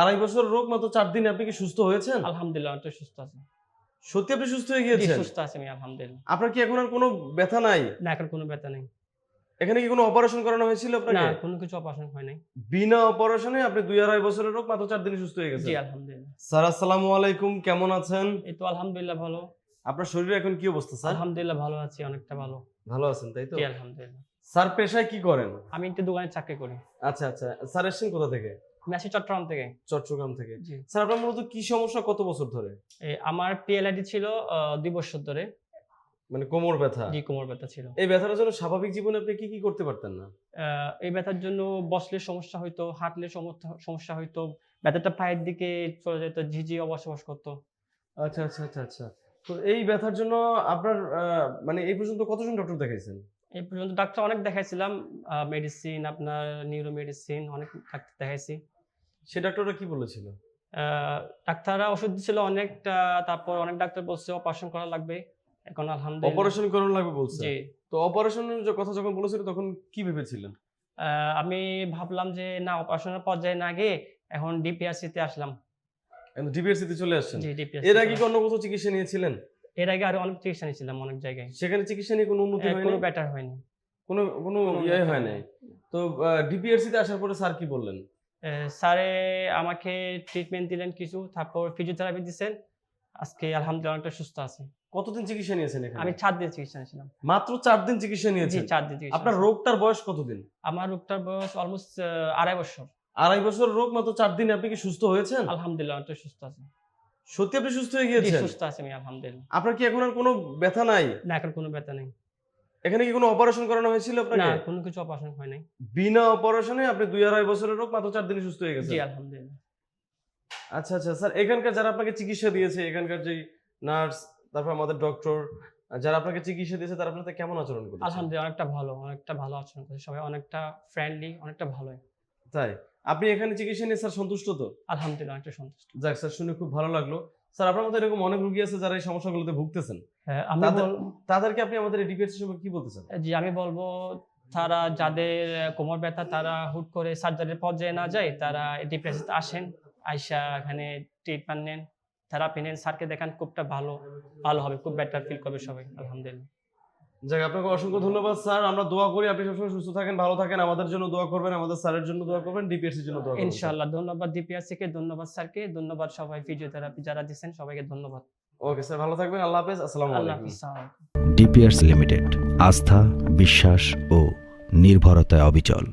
আড়াই বছর রোগ মাত্র চার দিনে আপনি কি সুস্থ হয়েছেন? আলহামদুলিল্লাহ অনেকটা সুস্থ আছি। সত্যি আপনি সুস্থ হয়ে গিয়েছেন? সুস্থ আছি আমি আলহামদুলিল্লাহ। আপনার কি এখন আর কোনো ব্যথা নাই? না এখন কোনো ব্যথা নেই। এখানে কি কোনো অপারেশন করানো হয়েছিল আপনাকে? না কোনো কিছু অপারেশন হয় নাই। বিনা অপারেশনে আপনি দুই আড়াই বছরের রোগ মাত্র চার দিনে সুস্থ হয়ে গেছেন? জি আলহামদুলিল্লাহ। স্যার আসসালামু আলাইকুম কেমন আছেন? এই তো আলহামদুলিল্লাহ ভালো। আপনার শরীরে এখন কি অবস্থা স্যার? আলহামদুলিল্লাহ ভালো আছি অনেকটা ভালো। ভালো আছেন তাই তো? জি আলহামদুলিল্লাহ। স্যার পেশায় কি করেন? আমি একটু দোকানে চাকরি করি। আচ্ছা আচ্ছা। স্যার এসছেন কোথা থেকে? আমি আসি চট্টগ্রাম থেকে। চট্টগ্রাম থেকে। স্যার আপনার মূলত কি সমস্যা? কত বছর ধরে? আমার পিএলআইডি ছিল দুই বছর ধরে। মানে কোমর ব্যথা? জি কোমর ব্যথা ছিল। এই ব্যথার জন্য স্বাভাবিক জীবনে আপনি কি কি করতে পারতেন না? এই ব্যথার জন্য বসলে সমস্যা হইতো হাঁটলে সমস্যা- হইতো ব্যথাটা পায়ের দিকে চলে যেত ঝিঝি অবসবাস করতো। আচ্ছা আচ্ছা আচ্ছা আচ্ছা। তো এই ব্যথার জন্য আপনার মানে এই পর্যন্ত কতজন ডক্টর দেখাইছেন? এই পর্যন্ত ডাক্তার অনেক দেখাইছিলাম মেডিসিন আপনার নিউরো মেডিসিন অনেক ডাক্তার দেখাইছি। সে ডাক্তাররা কি বলেছিল? ডাক্তাররা ওষুধ দিছিল অনেকটা তারপর অনেক ডাক্তার বলছে অপারেশন করা লাগবে। এখন আলহামদুলিল্লাহ অপারেশন করানো লাগবে বলছে? জি। তো অপারেশনের কথা যখন বলেছিল তখন কি ভেবেছিলেন? আমি ভাবলাম যে না অপারেশনের পর্যায়ে না গিয়ে এখন ডিপিআরসি তে আসলাম। ডিপিএসসি তে চলে আসছেন? এর আগে কি অন্য কোথাও চিকিৎসা নিয়েছিলেন? এর আগে আরও অনেক চিকিৎসা নিয়েছিলাম অনেক জায়গায়। সেখানে চিকিৎসা নিয়ে কোনো উন্নতি হয়নি? কোনো বেটার হয়নি। কোনো কোনো ইয়ে হয় হয়নি। নাই তো ডিপিআরসি তে আসার পরে স্যার কি বললেন? স্যারে আমাকে ট্রিটমেন্ট দিলেন কিছু তারপর ফিজিওথেরাপি দিচ্ছেন আজকে আলহামদুলিল্লাহ অনেকটা সুস্থ আছে। কতদিন চিকিৎসা নিয়েছেন এখানে? আমি চার দিন চিকিৎসা নিয়েছিলাম। মাত্র চার দিন চিকিৎসা জি নিয়েছেন? চার দিন চিকিৎসা আপনার রোগটার বয়স কতদিন? আমার রোগটার বয়স অলমোস্ট আড়াই বছর। আড়াই বছর রোগ মাত্র চার দিন আপনি কি সুস্থ হয়েছেন? আলহামদুলিল্লাহ অনেকটা সুস্থ আছে। সত্যি আপনি সুস্থ হয়ে জি, গিয়েছেন? সুস্থ আছে আমি আলহামদুলিল্লাহ। আপনার কি এখন আর কোনো ব্যথা নাই? না এখন কোনো ব্যথা নেই। এখানে কি কোনো অপারেশন করানো হয়েছিল আপনাকে? না কোনো কিছু অপারেশন হয় নাই। বিনা অপারেশনে আপনি দুই আড়াই বছরের রোগ মাত্র চার দিনে সুস্থ হয়ে গেছেন? জি আলহামদুলিল্লাহ। আচ্ছা আচ্ছা স্যার এখানকার যারা আপনাকে চিকিৎসা দিয়েছে এখানকার যে নার্স তারপর আমাদের ডক্টর যারা আপনাকে চিকিৎসা দিয়েছে তারা আপনাদের কেমন আচরণ করেছে আলহামদুলিল্লাহ অনেকটা ভালো অনেকটা ভালো আচরণ করে সবাই অনেকটা ফ্রেন্ডলি অনেকটা ভালোই। তাই? আপনি এখানে চিকিৎসা নিয়ে স্যার সন্তুষ্ট তো? আলহামদুলিল্লাহ অনেকটা সন্তুষ্ট। যাক স্যার শুনে খুব ভালো লাগল। স্যার আপনার মতো এরকম অনেক রুগী আছে যারা এই সমস্যাগুলোতে ভুগতেছেন। হ্যাঁ, আমি তাদেরকে আপনি আমাদের এই ডিপিএস সম্পর্কে কি বলতেছেন? জি আমি বলব তারা যাদের কোমর ব্যথা তারা হুট করে সার্জারির পর্যায়ে না যায় তারা ডিপ্রেসিতে আসেন আইসা এখানে ট্রিটমেন্ট নেন থেরাপি নেন। স্যারকে দেখান খুবটা ভালো ভালো হবে খুব বেটার ফিল করবে সবাই আলহামদুলিল্লাহ। যাক আপনাকে অসংখ্য ধন্যবাদ স্যার। আমরা দোয়া করি আপনি সবসময় সুস্থ থাকেন ভালো থাকেন। আমাদের জন্য দোয়া করবেন আমাদের স্যারের জন্য দোয়া করবেন ডিপিএসসির জন্য দোয়া করবেন ইনশাআল্লাহ ধন্যবাদ ডিপিএসসি কে ধন্যবাদ স্যার কে ধন্যবাদ সবাই ফিজিওথেরাপি যারা দিচ্ছেন সবাইকে ধন্যবাদ। ওকে স্যার ভালো থাকবেন আল্লাহ হাফেজ আসসালামু হাফিজ আলাইকুম। ডিপিআরস লিমিটেড আস্থা বিশ্বাস ও নির্ভরতায় অবিচল।